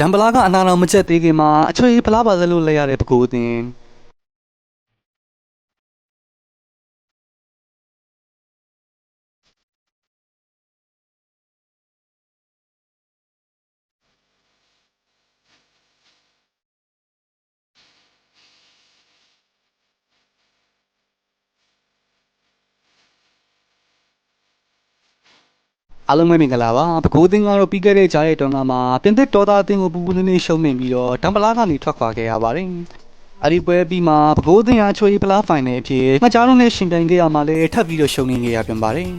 ဒံပလာကအနာတော်မချက်သေးခင်မှာအချွေဖလားပါစလို့လဲရတဲ့ပကိုးအသင်း အားလုံးပဲမင်္ဂလာပါပကိုးအသင်းကတော့ပြီးခဲ့တဲ့ကြားရဲ့တုန်းကမှာပြင်သစ်တော်သားအသင်းကိုပူပူနေနေရှုံးနေပြီးတော့ဒံပလာကနေထွက်ခွာခဲ့ရပါတယ်အဲ့ဒီပွဲပြီးမှာပကိုးအသင်းအချွေဖလားဖိုင်နယ်အဖြစ်ငှကြားလုံးနဲ့ရှင်ပြိုင်ခဲ့ရမှာလည်းထပ်ပြီးတော့ရှုံးနေခဲ့ရပြန်ပါတယ်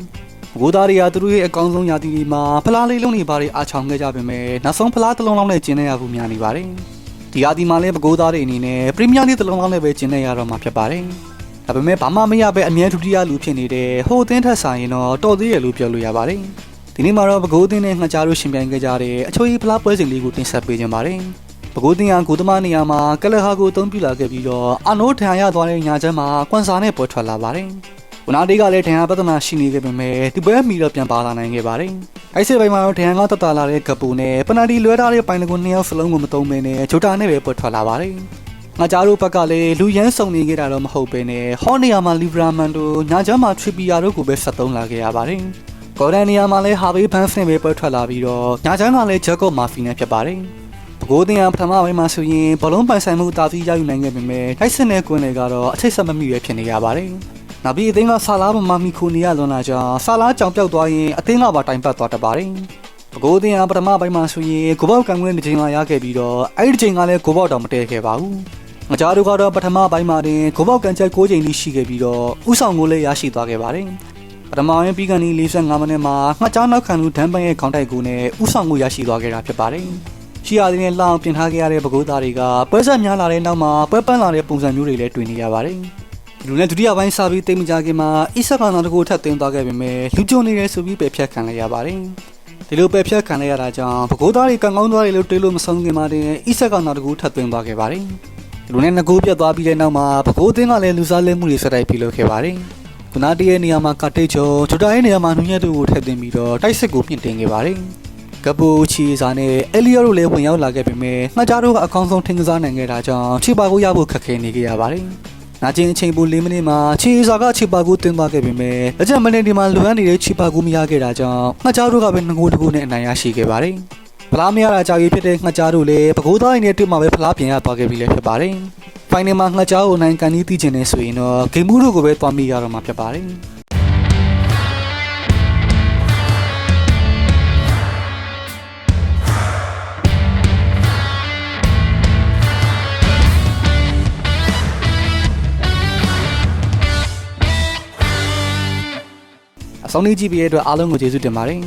ဘိုးသားတွေကသူတို့ရဲ့အကောင်းဆုံးရာသီတွေမှာဖလားလေးလုံးတွေပါတွေအားချောင်ခဲ့ကြပေမဲ့နောက်ဆုံးဖလားတစ်လုံးလောက်နဲ့ကျင်းနေရဖို့များနေပါတယ်။ဒီရာသီမှာလည်းဘကိုးသားတွေအနေနဲ့ပရီးမီးယားလိတစ်လုံးလောက်နဲ့ပဲကျင်းနေရတော့မှာဖြစ်ပါတယ်။ဒါပေမဲ့ဘာမှမရပဲအမြဲဒုတိယလူဖြစ်နေတဲ့ဟိုအသင်းထက်ဆိုင်ရင်တော့တော်သေးရလို့ပြောလို့ရပါတယ်။ ဒီနေ့မှာတော့ဘကိုးအသင်းနဲ့ငှကြားလို့ရှင်ပြိုင်ခဲ့ကြတဲ့အချိုးကြီးဖလားပွဲစဉ်လေးကိုတင်ဆက်ပေးကြပါမယ်။ဘကိုးအသင်းကဂိုသမားနေရာမှာကလဟာကိုအသုံးပြုလာခဲ့ပြီးတော့အနိုးထံရသွားတဲ့ညာချမ်းမှာကွန်ဆာနဲ့ပွဲထွက်လာပါတယ်။ဝနာတေးကလည်းဒဏ်ရာပြဿနာရှိနေခဲ့ပေမဲ့ဒီပွဲမီတော့ပြန်ပါလာနိုင်ခဲ့ပါတယ်။အိုက်စစ်ပိုင်းမှာတော့ဒဏ်ရာကတက်တာလာတဲ့ကပူနဲ့ပနာတီလွဲထားတဲ့ပိုင်တကွန်နှစ်ယောက်စလုံးကိုမသုံးဘဲနဲ့ဂျိုတာနဲ့ပဲပွက်ထွက်လာပါတယ်။ငါကြားတို့ဘက်ကလည်းလူရန်စုံနေခဲ့တာတော့မဟုတ်ပဲနဲ့ဟောနေယာမှာလီဗရာမန်တို့ညာချမ်းမှာထရီပီယာတို့ကိုပဲဆက်သုံးလာခဲ့ရပါတယ်။ ဂေါ်ဒန်နီယာမှာလည်းဟာဗေးဘန်စ်နဲ့ပဲပွက်ထွက်လာပြီးတော့ညာချမ်းကလည်းဂျက်ကော့မာဖီနဲ့ဖြစ်ပါတယ်။ပကိုးတင်ကပထမပိုင်းမှာဆိုရင်ဘလုံးပိုင်ဆိုင်မှုတာပြီးရယူနိုင်ခဲ့ပေမဲ့တိုက်စစ်နဲ့ကွင်းတွေကတော့အချိတ်ဆက်မမိပဲဖြစ်နေရပါတယ်။နောက်ပြီးအသင်းကဆာလာမမမီခိုနေရလွန်လာကြောင်းဆာလာကြောင်ပြောက်သွားရင်အသင်းကပါတိုင်ပတ်သွားတတ်ပါတယ်။ပကိုးတင်ကပထမပိုင်းမှာဆိုရင်ဂိုဘောက်ကန်ခွင့်တစ်ချိန်လာရခဲ့ပြီးတော့အဲ့ဒီချိန်ကလည်းဂိုဘောက်တော့မတည့်ခဲ့ပါဘူး။ငကြားတို့ကတော့ပထမပိုင်းမှာတင်ဂိုဘောက်ကန်ချက်6ချိန်ထိရှိခဲ့ပြီးတော့ဥဆောင်ကိုလည်းရရှိသွားခဲ့ပါတယ်။ ပထမရင်ပြီးကန်ဒီ45မိနစ်မှာငှက်ကြားနောက်ခံလူဒန်ပန်ရဲ့ခေါင်းတိုက်ကူနဲ့ဥဆောင်ကိုရရှိသွားခဲ့တာဖြစ်ပါတယ်။ရှိရသည်နဲ့လောင်ပြင်ထားခဲ့ရတဲ့ပကိုးသားတွေကပွဲဆက်များလာတဲ့နောက်မှာပွဲပန်းလာတဲ့ပုံစံမျိုးတွေလည်းတွေ့နေရပါတယ်။လူနဲ့ဒုတိယပိုင်းစာပြီးတိတ်မကြခင်မှာအစ်ဆက်ကနောက်တစ်ခုထပ်သွင်းသွားခဲ့ပေမဲ့လူကြုံနေတယ်ဆိုပြီးပယ်ဖြတ်ခံလိုက်ရပါတယ်။ဒီလိုပယ်ဖြတ်ခံလိုက်ရတာကြောင့်ပကိုးသားတွေကံကောင်းသွားတယ်လို့တွေးလို့မဆုံးခင်မှာတင်အစ်ဆက်ကနောက်တစ်ခုထပ်သွင်းသွားခဲ့ပါတယ်။လူနဲ့ငကိုးပြတ်သွားပြီးတဲ့နောက်မှာပကိုးသင်းကလည်းလူစားလဲမှုတွေဆက်တိုက်ပြုလုပ်ခဲ့ပါတယ်။ ခုနတည်းရဲ့နေရာမှာကတိတ်ချောဂျိုတာရဲ့နေရာမှာနူးညက်တို့ကိုထည့်သွင်းပြီးတော့တိုက်စစ်ကိုမြင့်တင်ခဲ့ပါတယ်။ကပူချီစာနဲ့အဲလီယိုတို့လည်းဝင်ရောက်လာခဲ့ပေမဲ့ငှက်ကြားတို့ကအကောင်းဆုံးထင်ကစားနိုင်ခဲ့တာကြောင့်ခြေပါကိုရဖို့ခက်ခဲနေခဲ့ရပါတယ်။နာကျင်အချိန်ပို၄မိနစ်မှာချီစာကခြေပါကိုတင်သွားခဲ့ပေမဲ့လက်ချက်မနေဒီမှာလွမ်းနေတဲ့ခြေပါကိုမရခဲ့တာကြောင့်ငှက်ကြားတို့ကပဲငကိုတကူနဲ့အနိုင်ရရှိခဲ့ပါတယ်။ဖလားမရတာကြာကြီးဖြစ်တဲ့ငှက်ကြားတို့လည်းပကိုးသားရင်းနဲ့တွေ့မှာပဲဖလားပြင်ရသွားခဲ့ပြီလည်းဖြစ်ပါတယ်။ ဖိုင်နယ်မှာငှက်ကြားကိုနိုင်ကန်ကြီးသိချင်နေဆိုရင်တော့ဂိမ်းမှုတို့ကိုပဲသွားမိရတော့မှာဖြစ်ပါတယ်။အဆုံးလေးကြည့်ပြီးရတဲ့အတွက်အားလုံးကိုကျေးဇူးတင်ပါတယ်